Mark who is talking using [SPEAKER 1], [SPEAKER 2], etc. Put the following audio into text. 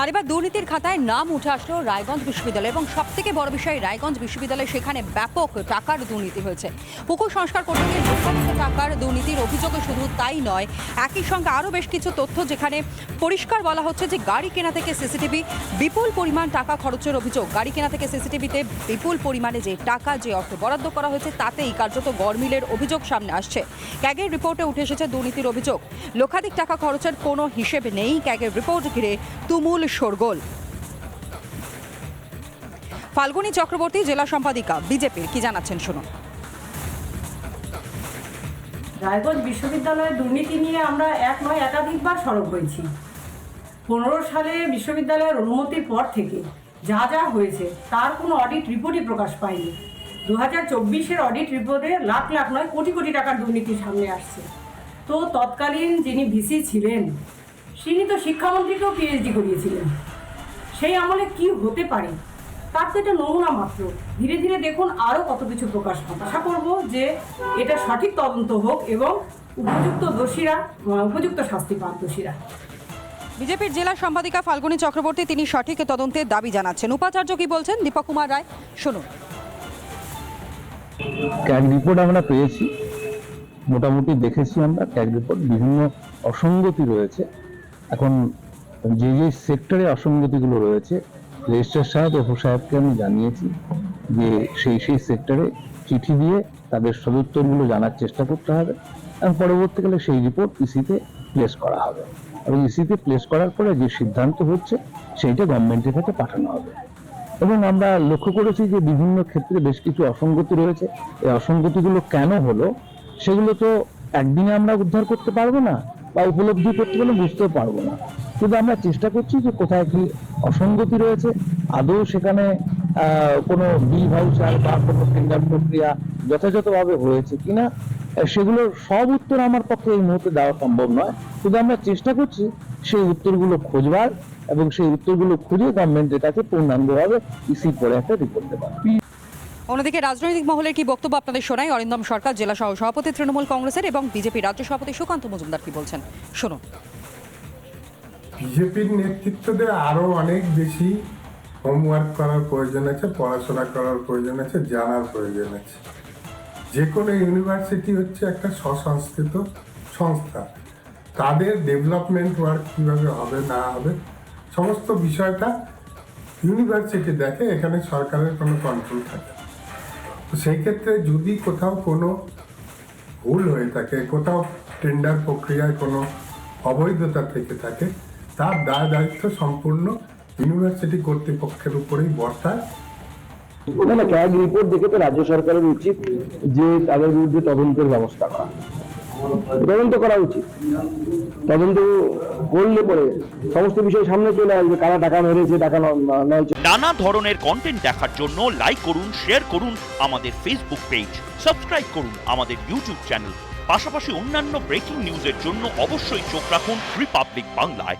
[SPEAKER 1] আর এবার দুর্নীতির খাতায় নাম উঠে আসলো রায়গঞ্জ বিশ্ববিদ্যালয় এবং সব থেকে বড় বিষয়, রায়গঞ্জ বিশ্ববিদ্যালয় সেখানে ব্যাপক টাকার দুর্নীতি হয়েছে। পুকুর সংস্কার করতে গিয়ে টাকার দুর্নীতির অভিযোগ শুধু তাই নয়, একই সঙ্গে আরও বেশ কিছু তথ্য যেখানে পরিষ্কার বলা হচ্ছে যে গাড়ি কেনা থেকে সিসিটিভি বিপুল পরিমাণ টাকা খরচের অভিযোগ। গাড়ি কেনা থেকে সিসিটিভিতে বিপুল পরিমাণে যে টাকা, যে অর্থ বরাদ্দ করা হয়েছে তাতেই কার্যত গরমিলের অভিযোগ সামনে আসছে। ক্যাগের রিপোর্টে উঠে এসেছে দুর্নীতির অভিযোগ। লক্ষাধিক টাকা খরচের কোনো হিসেব নেই। ক্যাগের রিপোর্ট ঘিরে তুমুল শোরগোল। ফাল্গুনী চক্রবর্তী জেলা সম্পাদিকা, বিজেপির, কি জানাচ্ছেন শুনুন।
[SPEAKER 2] রায়গঞ্জ বিশ্ববিদ্যালয়ের দুর্নীতি নিয়ে আমরা এক নয়, একাধিকবার সরব হয়েছি। পনেরো সালে বিশ্ববিদ্যালয়ের অনুমতির পর থেকে যা যা হয়েছে, তার কোনো অডিট রিপোর্টই প্রকাশ পায়নি। দু হাজার চব্বিশের অডিট রিপোর্টে লাখ লাখ নয়, কোটি কোটি টাকার দুর্নীতি সামনে আসছে। তো তৎকালীন যিনি ভিসি ছিলেন তিনি তো শিক্ষামন্ত্রীকেও পিএইচডি করিয়েছিলেন। সেই আমলে কি হতে পারে? তার তো এটা নমুনা মাত্র। ধীরে ধীরে দেখুন আরও কত কিছু প্রকাশ পাবে আশা করব যে এটা সঠিক তদন্ত হোক এবং উপযুক্ত দোষীরা উপযুক্ত শাস্তি পান দোষীরা।
[SPEAKER 1] বিজেপির জেলা সম্পাদিকা ফাল্গুনী চক্রবর্তী তিনি সঠিক তদন্তের দাবি জানাচ্ছেন। উপাচার্য কি বলছেন? দীপক কুমার রায় শুনুন।
[SPEAKER 3] ক্যাগ রিপোর্ট আমরা পেয়েছি। মোটামুটি দেখেছি আমরা। ক্যাগ রিপোর্ট বিভিন্ন অসঙ্গতি রয়েছে। এখন যে যে সেক্টরে অসঙ্গতিগুলো রয়েছে, রেজিস্ট্রার সাহেব ও সাহেবকে আমি জানিয়েছি যে সেই সেই সেক্টরে চিঠি দিয়ে তাদের সদুত্তরগুলো জানার চেষ্টা করতে হবে এবং পরবর্তীকালে সেই রিপোর্ট ইসিতে প্লেস করা হবে। এবং ইসিতে প্লেস করার পরে যে সিদ্ধান্ত হচ্ছে, সেইটা গভর্নমেন্টের কাছে পাঠানো হবে। এবং আমরা লক্ষ্য করেছি যে বিভিন্ন ক্ষেত্রে বেশ কিছু অসঙ্গতি রয়েছে। এই অসঙ্গতিগুলো কেন হলো, সেগুলো তো একদিনে আমরা উদ্ধার করতে পারব না। বা উপলব্ধি করতে গেলে বুঝতেও পারব না। কিন্তু আমরা চেষ্টা করছি যে কোথায় কি অসঙ্গতি রয়েছে, আদৌ সেখানে কোনো বিল ভাউচার বা কোনো টেন্ডার প্রক্রিয়া যথাযথভাবে হয়েছে কিনা সেগুলোর সব উত্তর আমার পক্ষে এই মুহূর্তে দেওয়া সম্ভব নয়। কিন্তু আমরা চেষ্টা করছি সেই উত্তরগুলো খোঁজবার এবং সেই উত্তরগুলো খুঁজে গভর্নমেন্টের কাছে পূর্ণাঙ্গভাবে ইসির পরে একটা রিপোর্ট দেবার।
[SPEAKER 1] অন্যদিকে রাজনৈতিক মহলের কি বক্তব্য আপনাদের শোনাই অরিন্দম সরকার, জেলা সহ সভাপতি তৃণমূল কংগ্রেসের এবং বিজেপি রাজ্য সভাপতি সুকান্ত মজুমদার কি বলছেন? শুনুন।
[SPEAKER 4] বিজেপির নেতৃত্বদের আরও অনেক বেশি হোমওয়ার্ক করার প্রয়োজন আছে, পড়াশোনা করার প্রয়োজন আছে, জানার প্রয়োজন আছে। যে কোনো ইউনিভার্সিটি হচ্ছে একটা স্বসংস্থিত সংস্থা। তাদের ডেভেলপমেন্ট ওয়ার্ক কীভাবে হবে, না হবে, সমস্ত বিষয়টা ইউনিভার্সিটি দেখে এখানে সরকারের কোনো কন্ট্রোল থাকে। তো সেই ক্ষেত্রে যদি কোথাও কোনো ভুল হয়ে থাকে, কোথাও টেন্ডার প্রক্রিয়ায় কোনো অবৈধতা থেকে থাকে, তার দায় দায়িত্ব সম্পূর্ণ ইউনিভার্সিটি কর্তৃপক্ষের উপরেই বর্তায়।
[SPEAKER 3] না না রিপোর্ট দেখে তো রাজ্য সরকারের উচিত যে তাদের বিরুদ্ধে তদন্তের ব্যবস্থা করা। তদন্ত করা উচিত। তদন্ত করলে পরে সমস্ত বিষয় সামনে চলে আসবে, কারা টাকা মেরেছে, টাকা নেয়
[SPEAKER 5] নানা ধরনের কন্টেন্ট দেখার জন্য লাইক করুন শেয়ার করুন আমাদের ফেসবুক পেজ সাবস্ক্রাইব করুন আমাদের ইউটিউব চ্যানেল পাশাপাশি অন্যান্য ব্রেকিং নিউজের জন্য অবশ্যই চোখ রাখুন রিপাবলিক বাংলায়